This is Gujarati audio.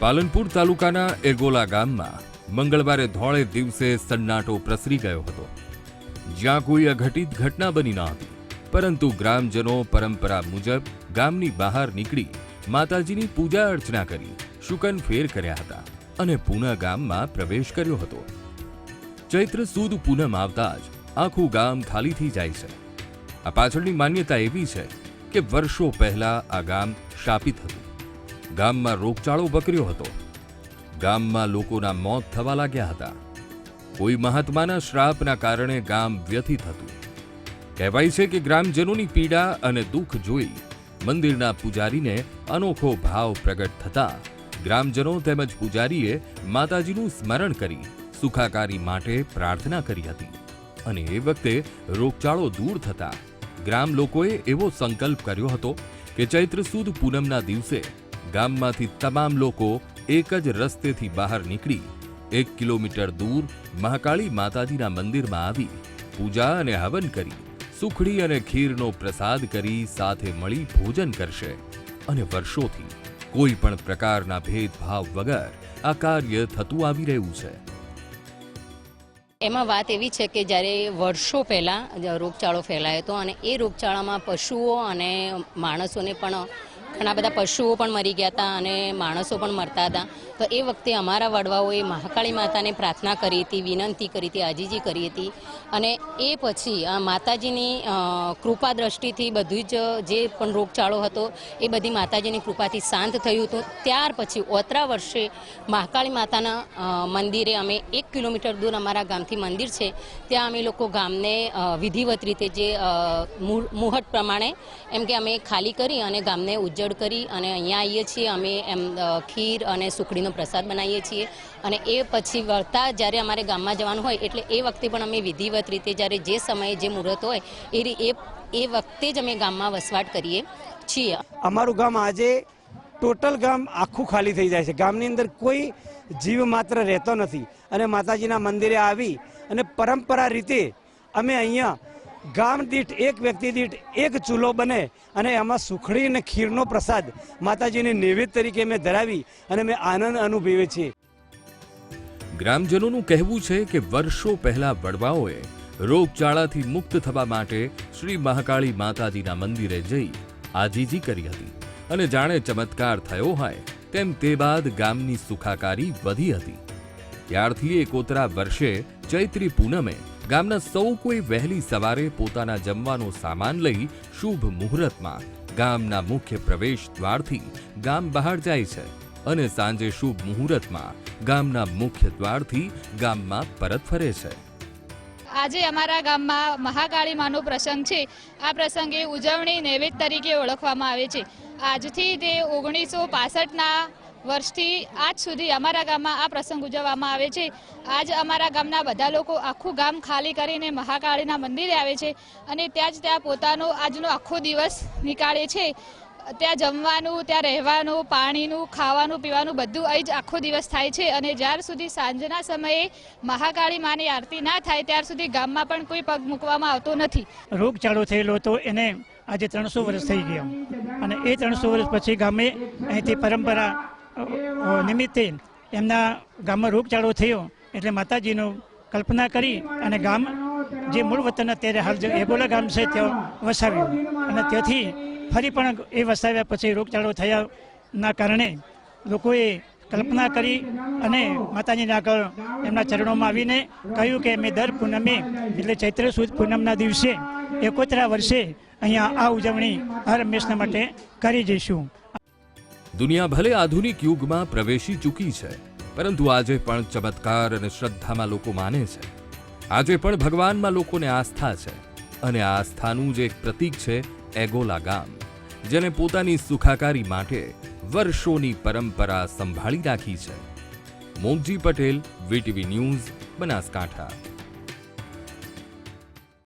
પાલનપુર તાલુકાના એગોલા ગામમાં મંગળવારે ધોળે દિવસે સન્નાટો પ્રસરી ગયો હતો. જ્યાં કોઈ અઘટિત ઘટના બની ન હતી, પરંતુ ગ્રામજનો પરંપરા મુજબ ગામની બહાર નીકળી માતાજીની પૂજા અર્ચના કરી શુકન ફેર કર્યા હતા અને પુનઃ ગામમાં પ્રવેશ કર્યો હતો. ચૈત્ર સુદ પૂનમ આવતા જ આખું ગામ ખાલી થઈ જાય છે. આ પાછળની માન્યતા એવી છે કે વર્ષો પહેલા આ ગામ શાપિત હતું. ગામમાં રોગચાળો વકર્યો હતો. ગામમાં લોકોના મોત થવા લાગ્યા હતા. કોઈ મહાત્માના શ્રાપના કારણે ગામ વ્યથિત હતું. કહેવાય છે કે ગ્રામજનોની પીડા અને દુઃખ જોઈ મંદિરના પૂજારીને અનોખો ભાવ પ્રગટ થતા ગ્રામજનો તેમજ પૂજારીએ માતાજીનું સ્મરણ કરી સુખાકારી માટે પ્રાર્થના કરી હતી. અને એ વખતે રોગચાળો દૂર થતા ગ્રામ લોકોએ એવો સંકલ્પ કર્યો હતો કે ચૈત્ર સુદ પૂનમના દિવસે ગામમાંથી તમામ લોકો એક જ રસ્તેથી બહાર નીકળી એક કિલોમીટર દૂર મહાકાળી માતાજીના મંદિરમાં આવી પૂજા અને હવન કરી, સુખડી અને ખીરનો પ્રસાદ કરી સાથે મળી ભોજન કરશે. અને વર્ષોથી કોઈ પણ પ્રકારના ભેદભાવ વગર આ કાર્ય થતું આવી રહ્યું છે. એમાં વાત એવી છે કે જ્યારે વર્ષો પહેલાં રોગચાળો ફેલાયો હતો અને એ રોગચાળામાં પશુઓ અને માણસોને પણ ઘણા બધા પશુઓ પણ મરી ગયા હતા અને માણસો પણ મરતા હતા. તો એ વખતે અમારા વડવાઓએ મહાકાળી માતાને પ્રાર્થના કરી હતી, વિનંતી કરી હતી, આજીજી કરી હતી. અને એ પછી આ માતાજીની કૃપા દ્રષ્ટિથી બધું જ જે પણ રોગચાળો હતો, એ બધી માતાજીની કૃપાથી શાંત થયું હતું. ત્યાર પછી ઓતરા વર્ષે મહાકાળી માતાના મંદિરે અમે એક કિલોમીટર દૂર અમારા ગામથી મંદિર છે, ત્યાં અમે લોકો ગામને વિધિવત રીતે જે મુહટ મુહ- પ્રમાણે એમ કે અમે ખાલી કરી અને ગામને ઉજ્જડ કરી અને અહીંયા આવીએ છીએ. અમે એમ ખીર અને સુખડીનો પ્રસાદ બનાવીએ છીએ. અને એ પછી વળતા જ્યારે અમારે ગામમાં જવાનું હોય, એટલે એ વખતે પણ અમે વિધિવત રીતે જ્યારે જે સમયે જે મુહૂર્ત હોય એ એ વખતે જ અમે ગામમાં વસવાટ કરીએ છીએ. અમારું ગામ આજે ટોટલ ગામ આખું ખાલી થઈ જાય છે. ગામની અંદર કોઈ જીવ માત્ર રહેતો નથી. અને માતાજીના મંદિરે આવી અને પરંપરા રીતે અમે અહીંયા ગામ દીઠ એક વ્યક્તિ દીઠ એક ચૂલો બને અને એમાં સુખડી અને ખીરનો પ્રસાદ માતાજીને નૈવેદ્ય તરીકે મેં ધરાવી અને મેં આનંદ અનુભવે છીએ ગ્રામજનોનું કહેવું છે કે વર્ષો પહેલા વડવાઓએ રોગચાળાથી મુક્ત થવા માટે શ્રી મહાકાળી માતાજીના મંદિરે જઈ આજીજી કરી હતી અને જાણે ચમત્કાર થયો હોય તેમ તે બાદ ગામની સુખાકારી વધી હતી. ત્યારથી એકોતરા વર્ષે ચૈત્રી પૂનમે ગામના સૌ કોઈ વહેલી સવારે પોતાના જમવાનો સામાન લઈ શુભ મુહૂર્તમાં ગામના મુખ્ય પ્રવેશ દ્વારથી ગામ બહાર જાય છે અને સાંજે શુભ મુહૂર્તમાં ગામના મુખ્ય દ્વારથી ગામમાં પરત ફરે છે. આજે અમારા ગામમાં મહાકાળી માનો પ્રસંગ છે. આ પ્રસંગે ઉજવણી નૈવેદ્ય તરીકે ઓળખવામાં આવે છે. આજથી તે ઓગણીસો પાસઠના વર્ષથી આજ સુધી અમારા ગામમાં આ પ્રસંગ ઉજવવામાં આવે છે. આજ અમારા ગામના બધા લોકો આખું ગામ ખાલી કરીને મહાકાળીના મંદિરે આવે છે અને ત્યાં જ ત્યાં પોતાનો આજનો આખો દિવસ નીકાળે છે. ત્યાં જમવાનું, ત્યાં રહેવાનું, પાણીનું, ખાવાનું, પીવાનું બધું અહીં જ આખો દિવસ થાય છે અને જ્યાર સુધી સાંજના સમયે મહાકાળી માની આરતી ના થાય ત્યાર સુધી ગામમાં પણ કોઈ પગ મૂકવામાં આવતો નથી. રોગચાળો થયેલો હતો, એને આજે ત્રણસો વર્ષ થઈ ગયા. અને એ ત્રણસો વર્ષ પછી ગામે અહીંથી પરંપરા નિમિત્તે એમના ગામમાં રોગચાળો થયો એટલે માતાજીનું કલ્પના કરી અને ગામ જે મૂળ વતન અત્યારે હાલ જે એગોલા ગામ છે ત્યાં વસાવ્યું. અને ત્યાંથી ફરી પણ એ વસાવ્યા પછી રોગચાળો થયાના કારણે લોકોએ કલ્પના કરી અને માતાજીને આગળ એમના ચરણોમાં આવીને કહ્યું કે અમે દર પૂનમે, એટલે ચૈત્ર સુદ પૂનમના દિવસે એકોતરા વર્ષે અહીંયા આ ઉજવણી હર હંમેશના માટે કરી જઈશું. દુનિયા ભલે આધુનિક યુગમાં પ્રવેશી ચૂકી છે, પરંતુ આજે પણ ચમત્કાર અને શ્રદ્ધામાં લોકો માને છે. આજે પણ ભગવાનમાં લોકોને આસ્થા છે અને આસ્થાનું જ એક પ્રતીક છે એગોલા ગામ, જેને પોતાની સુખાકારી માટે વર્ષોની પરંપરા સંભાળી રાખી છે. Mogji Patel, VTV news, Banaskantha.